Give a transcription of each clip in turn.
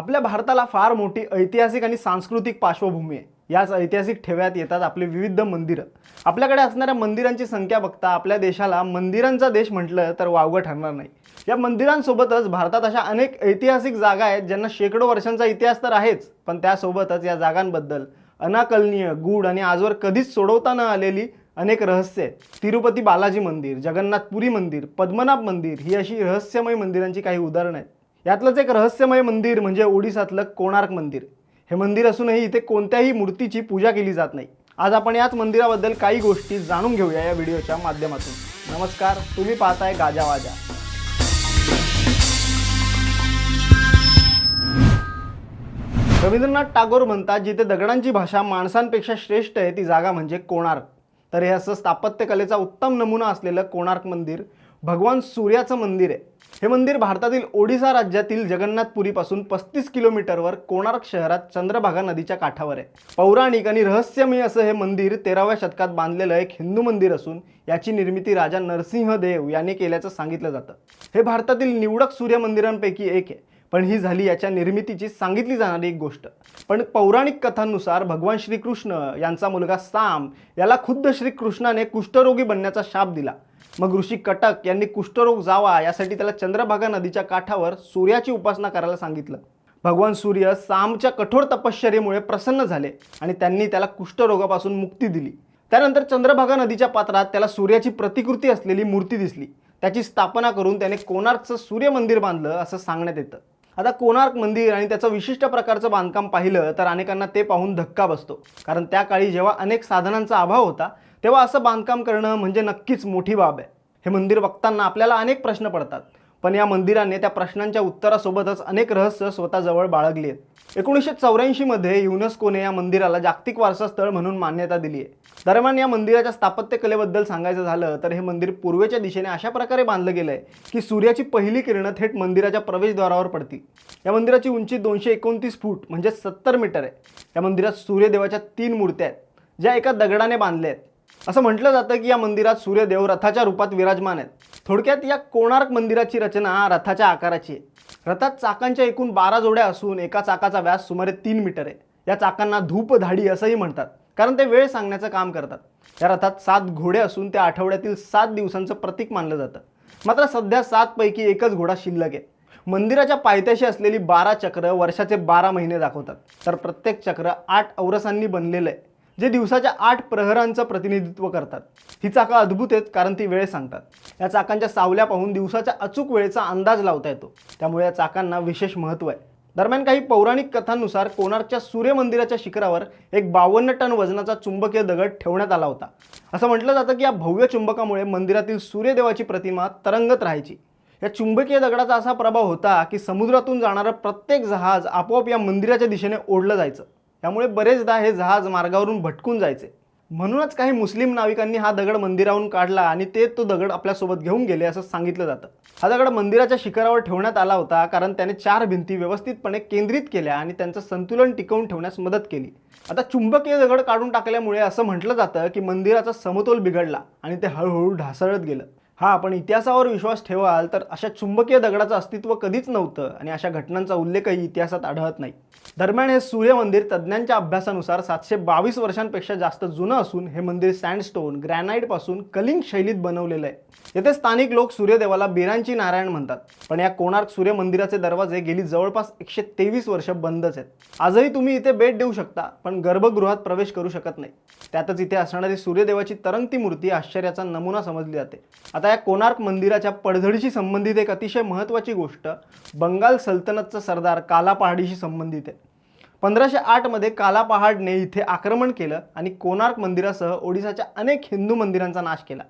आपल्या भारताला फार मोठी ऐतिहासिक आणि सांस्कृतिक पार्श्वभूमी आहे. याच ऐतिहासिक ठेव्यात येतात आपले विविध मंदिरं. आपल्याकडे असणाऱ्या मंदिरांची संख्या बघता आपल्या देशाला मंदिरांचा देश म्हटलं तर वावगं ठरणार नाही. या मंदिरांसोबतच भारतात अशा अनेक ऐतिहासिक जागा आहेत ज्यांना शेकडो वर्षांचा इतिहास तर आहेच पण त्यासोबतच या जागांबद्दल अनाकलनीय गूढ आणि आजवर कधीच सोडवता न आलेली अनेक रहस्य आहेत. तिरुपती बालाजी मंदिर जगन्नाथपुरी मंदिर पद्मनाभ मंदिर ही अशी रहस्यमय मंदिरांची काही उदाहरणं आहेत. यातलंच एक रहस्यमय मंदिर म्हणजे ओडिसातलं कोणार्क मंदिर. हे मंदिर असूनही इथे कोणत्याही मूर्तीची पूजा केली जात नाही. आज आपण याच मंदिराबद्दल काही गोष्टी जाणून घेऊया या व्हिडिओच्या माध्यमातून. नमस्कार तुम्ही पाहताय गाजावाजा रवींद्रनाथ टागोर म्हणतात जिथे दगडांची भाषा माणसांपेक्षा श्रेष्ठ आहे ती जागा म्हणजे कोणार्क. तर हे असं स्थापत्यकलेचा उत्तम नमुना असलेलं कोणार्क मंदिर भगवान सूर्याचं मंदिर आहे. हे मंदिर भारतातील ओडिसा राज्यातील जगन्नाथपुरीपासून पस्तीस किलोमीटरवर कोणार्क शहरात चंद्रभागा नदीच्या काठावर आहे. पौराणिक आणि रहस्यमय असं हे मंदिर तेराव्या शतकात बांधलेलं एक हिंदू मंदिर असून याची निर्मिती राजा नरसिंह देव याने केल्याचं सांगितलं जातं. हे भारतातील निवडक सूर्य मंदिरांपैकी एक आहे. पण ही झाली याच्या निर्मितीची सांगितली जाणारी एक गोष्ट. पण पौराणिक कथांनुसार भगवान श्रीकृष्ण यांचा मुलगा साम याला खुद्द श्रीकृष्णाने कुष्ठरोगी बनण्याचा शाप दिला. मग ऋषी कटक यांनी कुष्ठरोग जावा यासाठी त्याला चंद्रभागा नदीच्या काठावर सूर्याची उपासना करायला सांगितलं. भगवान सूर्य सामच्या कठोर तपश्चर्येमुळे प्रसन्न झाले आणि त्यांनी त्याला कुष्ठरोगापासून मुक्ती दिली. त्यानंतर चंद्रभागा नदीच्या पात्रात त्याला सूर्याची प्रतिकृती असलेली मूर्ती दिसली. त्याची स्थापना करून त्याने कोणार्कचं सूर्य मंदिर बांधलं असं सांगण्यात येतं. आता कोणार्क मंदिर आणि त्याचं विशिष्ट प्रकारचं बांधकाम पाहिलं तर अनेकांना ते पाहून धक्का बसतो. कारण त्या काळी जेव्हा अनेक साधनांचा अभाव होता तेव्हा असं बांधकाम करणं म्हणजे नक्कीच मोठी बाब आहे. हे मंदिर बघताना आपल्याला अनेक प्रश्न पडतात. पण या मंदिराने त्या प्रश्नांच्या उत्तरासोबतच अनेक रहस्य स्वतःजवळ बाळगली आहेत. एकोणीसशे चौऱ्याऐंशीमध्ये युनेस्कोने या मंदिराला जागतिक वारसा स्थळ म्हणून मान्यता दिली आहे. दरम्यान या मंदिराच्या स्थापत्यकलेबद्दल सांगायचं झालं तर हे मंदिर पूर्वेच्या दिशेने अशा प्रकारे बांधलं गेलं आहे की सूर्याची पहिली किरणं थेट मंदिराच्या प्रवेशद्वारावर पडतील. या मंदिराची उंची दोनशे एकोणतीस फूट म्हणजे सत्तर मीटर आहे. या मंदिरात सूर्यदेवाच्या तीन मूर्त्या आहेत ज्या एका दगडाने बांधल्या आहेत. असं म्हटलं जातं की या मंदिरात सूर्यदेव रथाच्या रूपात विराजमान आहेत. थोडक्यात या कोणार्क मंदिराची रचना रथाच्या आकाराची आहे. रथात चाकांच्या एकूण बारा जोड्या असून एका चाकाचा व्यास सुमारे तीन मीटर आहे. या चाकांना धूप धाडी असंही म्हणतात. कारण ते वेळ सांगण्याचं काम करतात. या रथात सात घोडे असून त्या आठवड्यातील सात दिवसांचं प्रतीक मानलं जातं. मात्र सध्या सातपैकी एकच घोडा शिल्लक आहे. मंदिराच्या पायथ्याशी असलेली बारा चक्र वर्षाचे बारा महिने दाखवतात. तर प्रत्येक चक्र आठ औरसांनी बनलेलं आहे. जे दिवसाच्या आठ प्रहरांचं प्रतिनिधित्व करतात. ही चाकं अद्भुत आहेत कारण ती वेळ सांगतात. या चाकांच्या सावल्या पाहून दिवसाच्या अचूक वेळेचा अंदाज लावता येतो. त्यामुळे या चाकांना विशेष महत्त्व आहे. दरम्यान काही पौराणिक कथांनुसार कोणार्कच्या सूर्यमंदिराच्या शिखरावर एक बावन्न टन वजनाचा चुंबकीय दगड ठेवण्यात आला होता. असं म्हटलं जातं की या भव्य चुंबकामुळे मंदिरातील सूर्यदेवाची प्रतिमा तरंगत राहायची. या चुंबकीय दगडाचा असा प्रभाव होता की समुद्रातून जाणारं प्रत्येक जहाज आपोआप या मंदिराच्या दिशेने ओढलं जायचं. त्यामुळे बरेचदा हे जहाज मार्गावरून भटकून जायचे. म्हणूनच काही मुस्लिम नाविकांनी हा दगड मंदिरावरून काढला आणि ते तो दगड आपल्यासोबत घेऊन गेले असं सांगितलं जातं. हा दगड मंदिराच्या शिखरावर ठेवण्यात आला होता कारण त्याने चार भिंती व्यवस्थितपणे केंद्रित केल्या आणि त्यांचं संतुलन टिकवून ठेवण्यास मदत केली. आता चुंबकीय दगड काढून टाकल्यामुळे असं म्हटलं जातं की मंदिराचा समतोल बिघडला आणि ते हळूहळू ढासळत गेलं. हा आपण इतिहासावर विश्वास ठेवाल तर अशा चुंबकीय दगडाचं अस्तित्व कधीच नव्हतं आणि अशा घटनांचा उल्लेखही इतिहासात आढळत नाही. दरम्यान हे सूर्य मंदिर तज्ज्ञांच्या अभ्यासानुसार सातशे बावीस वर्षांपेक्षा जास्त जुनं असून हे मंदिर सँडस्टोन ग्रॅनाईटपासून कलिंग शैलीत बनवलेलं आहे. येथे स्थानिक लोक सूर्यदेवाला बिरांची नारायण म्हणतात. पण या कोणार्क सूर्य मंदिराचे दरवाजे गेली जवळपास एकशे तेवीस वर्ष बंदच आहेत. आजही तुम्ही इथे भेट देऊ शकता पण गर्भगृहात प्रवेश करू शकत नाही. त्यातच इथे असणारी सूर्यदेवाची तरंगती मूर्ती आश्चर्याचा नमुना समजली जाते. आता या कोणार्क मंदिराच्या पडझडीशी संबंधित एक अतिशय महत्त्वाची गोष्ट बंगाल सल्तनतचा सरदार काला पहाडीशी संबंधित आहे. पंधराशे आठमध्ये काला पहाडने इथे आक्रमण केलं आणि कोणार्क मंदिरासह ओडिसाच्या अनेक हिंदू मंदिरांचा नाश केला.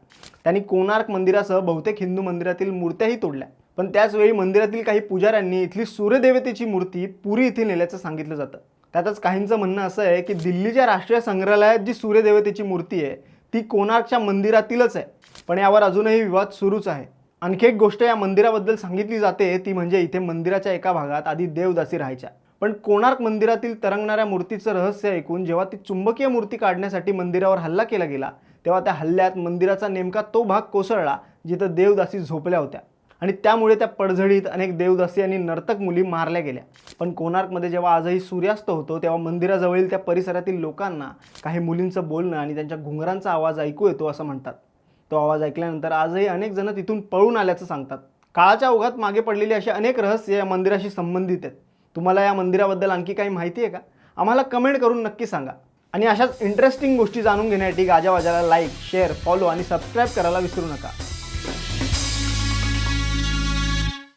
त्यांनी कोणार्क मंदिरासह बहुतेक हिंदू मंदिरातील मूर्त्याही तोडल्या. पण त्याचवेळी मंदिरातील काही पुजाऱ्यांनी इथली सूर्यदेवतेची मूर्ती पुरी इथे नेल्याचं सांगितलं जातं. त्यातच काहींचं म्हणणं असं आहे की दिल्लीच्या राष्ट्रीय संग्रहालयात जी सूर्यदेवतेची मूर्ती आहे ती कोणार्कच्या मंदिरातीलच आहे. पण यावर अजूनही विवाद सुरूच आहे. आणखी एक गोष्ट या मंदिराबद्दल सांगितली जाते ती म्हणजे इथे मंदिराच्या एका भागात आधी देवदासी राहायच्या. पण कोणार्क मंदिरातील तरंगणाऱ्या मूर्तीचं रहस्य ऐकून जेव्हा ती चुंबकीय मूर्ती काढण्यासाठी मंदिरावर हल्ला केला गेला तेव्हा त्या हल्ल्यात मंदिराचा नेमका तो भाग कोसळला जिथं देवदासी झोपल्या होत्या. आणि त्यामुळे त्या पडझडीत अनेक देवदासी आणि नर्तक मुली मारल्या गेल्या. पण कोणार्कमध्ये जेव्हा आजही सूर्यास्त होतो तेव्हा मंदिराजवळील त्या परिसरातील लोकांना काही मुलींचं बोलणं आणि त्यांच्या घुंगरांचा आवाज ऐकू येतो असं म्हणतात. तो आवाज ऐकल्यानंतर आजही अनेक जण तिथून पळून आल्याचं सांगतात. काळाच्या ओघात मागे पडलेली अशी अनेक रहस्य या मंदिराशी संबंधित आहेत. तुम्हाला या मंदिराबद्दल आणखी काही माहिती आहे का? आम्हाला कमेंट करून नक्की सांगा. आणि अशाच इंटरेस्टिंग गोष्टी जाणून घेण्यासाठी गाजावाजाला लाईक शेअर फॉलो आणि सबस्क्राईब करायला विसरू नका.